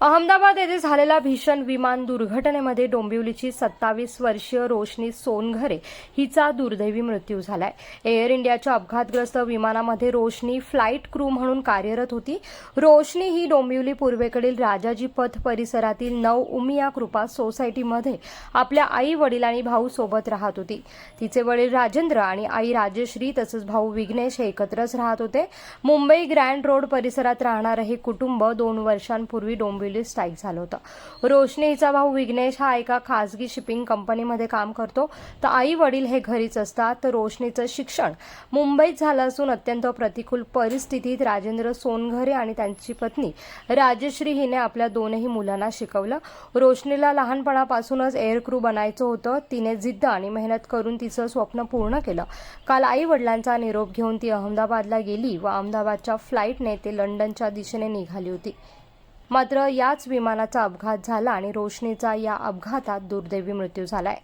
अहमदाबाद येथे झालेल्या भीषण विमान दुर्घटनेमध्ये डोंबिवलीची सत्तावीस वर्षीय रोशनी सोनघरे हिचा दुर्दैवी मृत्यू झालाय. एअर इंडियाच्या अपघातग्रस्त विमानामध्ये रोशनी फ्लाईट क्रू म्हणून कार्यरत होती. रोशनी ही डोंबिवली पूर्वेकडील राजाजी पथ परिसरातील नव उमिया कृपा सोसायटीमध्ये आपल्या आई वडील आणि भाऊ सोबत राहत होती. तिचे वडील राजेंद्र आणि आई राजश्री तसंच भाऊ विघ्नेश हे एकत्रच राहत होते. मुंबई ग्रँड रोड परिसरात राहणारं हे कुटुंब दोन वर्षांपूर्वी डोंबिवली स्ट्राईक झालं होतं. रोशनी हिचा भाऊ विघ्नेश हा एका खासगी शिपिंग कंपनीमध्ये काम करतो. तर आई वडील हे घरीच असतात. तर रोशनीचं शिक्षण मुंबईत झालं असून अत्यंत प्रतिकूल परिस्थितीत राजेंद्र सोनघरे आणि त्यांची पत्नी राजश्री हिने आपल्या दोनही मुलांना शिकवलं. रोशनीला लहानपणापासूनच एअर क्रू बनायचं होतं. तिने जिद्द आणि मेहनत करून तिचं स्वप्न पूर्ण केलं. काल आई वडिलांचा निरोप घेऊन ती अहमदाबादला गेली व अहमदाबादच्या फ्लाईटने ते लंडनच्या दिशेने निघाली होती. मात्र याच विमानाचा अपघात झाला आणि रोशनीचा या अपघातात दुर्दैवी मृत्यू झालाय.